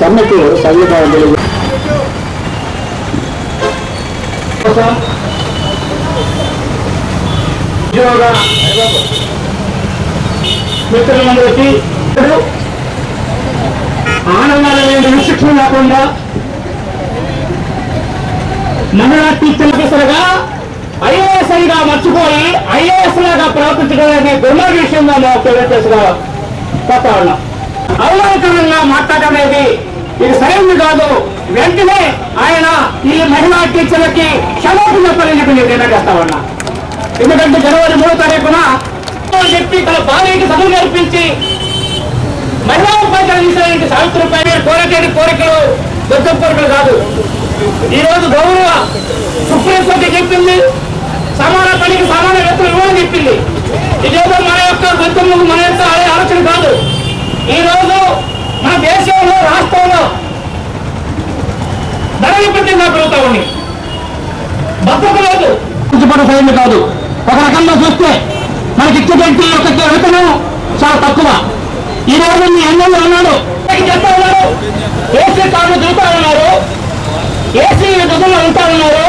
సమ్మెకు సంఘీభావం తెలియజే ఉద్యోగ మిత్రులందరికీ ఇప్పుడు ఆనందాలనే విశిక్షణ లేకుండా మహిళా టీచర్ ఆఫీసర్గా ఐఏఎస్గా మర్చిపోయి ఐఏఎస్ లాగా ప్రవర్తించడం అనే దుర్మార్గ విషయంగా మా తెలియజేసిన పోతా ఉన్నాం అవమానకరంగా అనేది ఇది సరైనది కాదు. వెంటనే ఆయన ఈ మహిళా టీచర్లకి క్షమాపణ చెప్పాలని చెప్పి నేను డిమాండ్ ఎందుకంటే జనవరి మూడో తారీఖున చెప్పి తన భార్యకి చదువు నేర్పించి మహిళా ఉపాధ్యాయులు తీసినటువంటి సావిత్రి పైన కోరికలు దుర్గం కోరికలు కాదు. ఈ రోజు గౌరవ సుప్రీంకోర్టు చెప్పింది సమాన పనికి సమాన వ్యక్తులు ఇవ్వని చెప్పింది. ఇదేదో మన యొక్క గుర్తు మన యొక్క ఆలోచన కాదు. ఈ రోజు మన దేశంలో రాష్ట్రంలో ధర విపరీతంగా పెరుగుతా ఉంది. భద్రత లేదు కూర్చుపడ సైన్యం కాదు. ఒక రకంగా చూస్తే మనకి ఇచ్చేటువంటి ఒక వేతనం చాలా తక్కువ. ఈ రోజు మీ ఎన్నెల్లో ఉన్నాడు చేస్తా ఉన్నారు? ఏసీ కార్డు తిరుగుతా ఉన్నారు. ఏసీ గదుల్లో ఉంటా ఉన్నారు.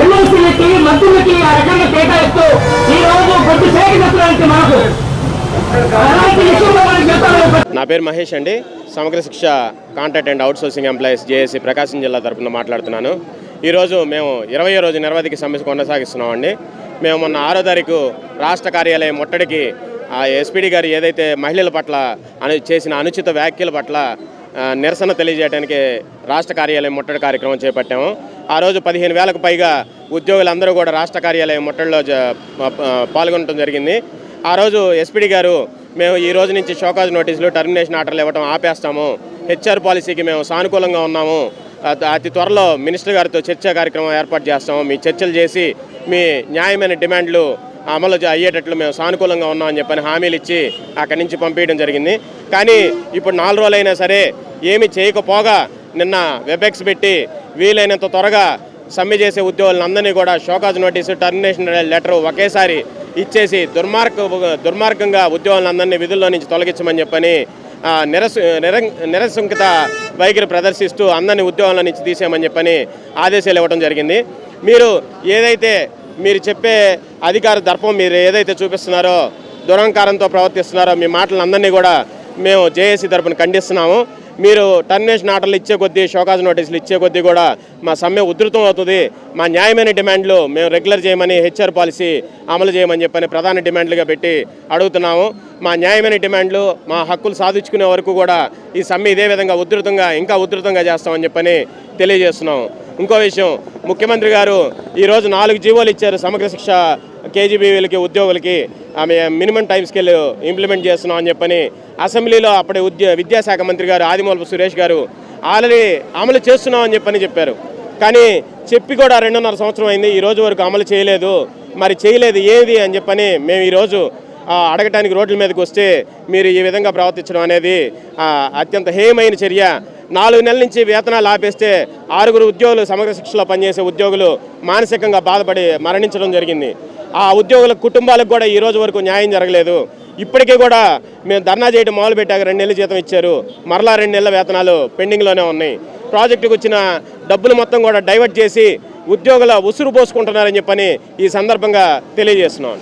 ఎల్ఐసీలకి మంత్రులకి ఆ రకంగా కేటాయిస్తూ ఈ రోజు కొద్ది సేటి మనకు అలాంటి పేరు మహేష్ అండి. Samagra Shiksha contract and outsourcing employees JAC Prakasam జిల్లా తరపున మాట్లాడుతున్నాను. ఈరోజు మేము ఇరవయో రోజు నిరవధిక సమ్మె కొనసాగిస్తున్నామండి. మేము మొన్న ఆరో తారీఖు రాష్ట్ర కార్యాలయం ముట్టడికి ఆ ఎస్పీడీ గారు ఏదైతే మహిళల పట్ల అను చేసిన అనుచిత వ్యాఖ్యల పట్ల నిరసన తెలియజేయడానికి రాష్ట్ర కార్యాలయం ముట్టడి కార్యక్రమం చేపట్టాము. ఆ రోజు పదిహేను వేలకు పైగా ఉద్యోగులందరూ కూడా రాష్ట్ర కార్యాలయం ముట్టడిలో పాల్గొనడం జరిగింది. ఆ రోజు ఎస్పీడీ గారు మేము ఈ రోజు నుంచి షోకాజ్ నోటీసులు టర్మినేషన్ ఆర్డర్లు ఇవ్వడం ఆపేస్తాము. హెచ్ఆర్ పాలసీకి మేము సానుకూలంగా ఉన్నాము. అతి త్వరలో మినిస్టర్ గారితో చర్చా కార్యక్రమం ఏర్పాటు చేస్తాము. మీ చర్చలు చేసి మీ న్యాయమైన డిమాండ్లు అమలు అయ్యేటట్లు మేము సానుకూలంగా ఉన్నామని చెప్పని హామీలు ఇచ్చి అక్కడి నుంచి పంపించడం జరిగింది. కానీ ఇప్పుడు నాలుగు రోజులైనా సరే ఏమి చేయకపోగా నిన్న వెబెక్స్ పెట్టి వీలైనంత త్వరగా సమ్మె చేసే ఉద్యోగులందరినీ కూడా షోకాజ్ నోటీసు టర్మినేషన్ లెటర్ ఒకేసారి ఇచ్చేసి దుర్మార్గ దుర్మార్గంగా ఉద్యోగులందరినీ విధుల్లో నుంచి తొలగించమని చెప్పని నిరసు నిరస నిరం నిరసంకిత వైఖరి ప్రదర్శిస్తూ అందరినీ ఉద్యోగాల నుంచి తీసేయమని చెప్పని ఆదేశాలు ఇవ్వడం జరిగింది. మీరు ఏదైతే మీరు చెప్పే అధికార దర్పం మీరు ఏదైతే చూపిస్తున్నారో దురహంకారంతో ప్రవర్తిస్తున్నారో మీ మాటలందరినీ కూడా మేము జేఏసీ తరపున ఖండిస్తున్నాము. మీరు టర్మినేషన్ ఆర్డర్లు ఇచ్చే కొద్దీ షోకాజ్ నోటీసులు ఇచ్చే కొద్దీ కూడా మా సమ్మె ఉధృతం అవుతుంది. మా న్యాయమైన డిమాండ్లు మేము రెగ్యులర్ చేయమని హెచ్ఆర్ పాలసీ అమలు చేయమని చెప్పని ప్రధాన డిమాండ్లుగా పెట్టి అడుగుతున్నాము. మా న్యాయమైన డిమాండ్లు మా హక్కులు సాధించుకునే వరకు కూడా ఈ సమ్మె ఇదే విధంగా ఉధృతంగా ఇంకా ఉధృతంగా చేస్తామని చెప్పని తెలియజేస్తున్నాం ఇంకో విషయం ముఖ్యమంత్రి గారు ఈరోజు నాలుగు జీవోలు ఇచ్చారు సమగ్ర శిక్ష కేజీబీవీలకి ఉద్యోగులకి ఆమె మినిమం టైం స్కేల్ ఇంప్లిమెంట్ చేస్తున్నాం అని చెప్పని అసెంబ్లీలో అప్పటి ఉద్య విద్యాశాఖ మంత్రి గారు ఆదిమూలపు సురేష్ గారు ఆల్రెడీ అమలు చేస్తున్నాం అని చెప్పని చెప్పారు. కానీ చెప్పి కూడా రెండున్నర సంవత్సరం అయింది ఈ రోజు వరకు అమలు చేయలేదు. మరి చేయలేదు ఏది అని చెప్పని మేము ఈరోజు అడగటానికి రోడ్ల మీదకి వస్తే మీరు ఈ విధంగా ప్రవర్తించడం అనేది అత్యంత హేయమైన చర్య. నాలుగు నెలల నుంచి వేతనాలు ఆపేస్తే ఆరుగురు ఉద్యోగులు సమగ్ర శిక్షలో పనిచేసే ఉద్యోగులు మానసికంగా బాధపడి మరణించడం జరిగింది. ఆ ఉద్యోగుల కుటుంబాలకు కూడా ఈ రోజు వరకు న్యాయం జరగలేదు. ఇప్పటికీ కూడా మేము ధర్నా చేయడం మొదలు పెట్టాక రెండు నెలల జీతం ఇచ్చారు. మరలా రెండు నెలల వేతనాలు పెండింగ్లోనే ఉన్నాయి. ప్రాజెక్టుకు వచ్చిన డబ్బులు మొత్తం కూడా డైవర్ట్ చేసి ఉద్యోగుల ఉసురు పోసుకుంటున్నారని చెప్పని ఈ సందర్భంగా తెలియజేస్తున్నాను.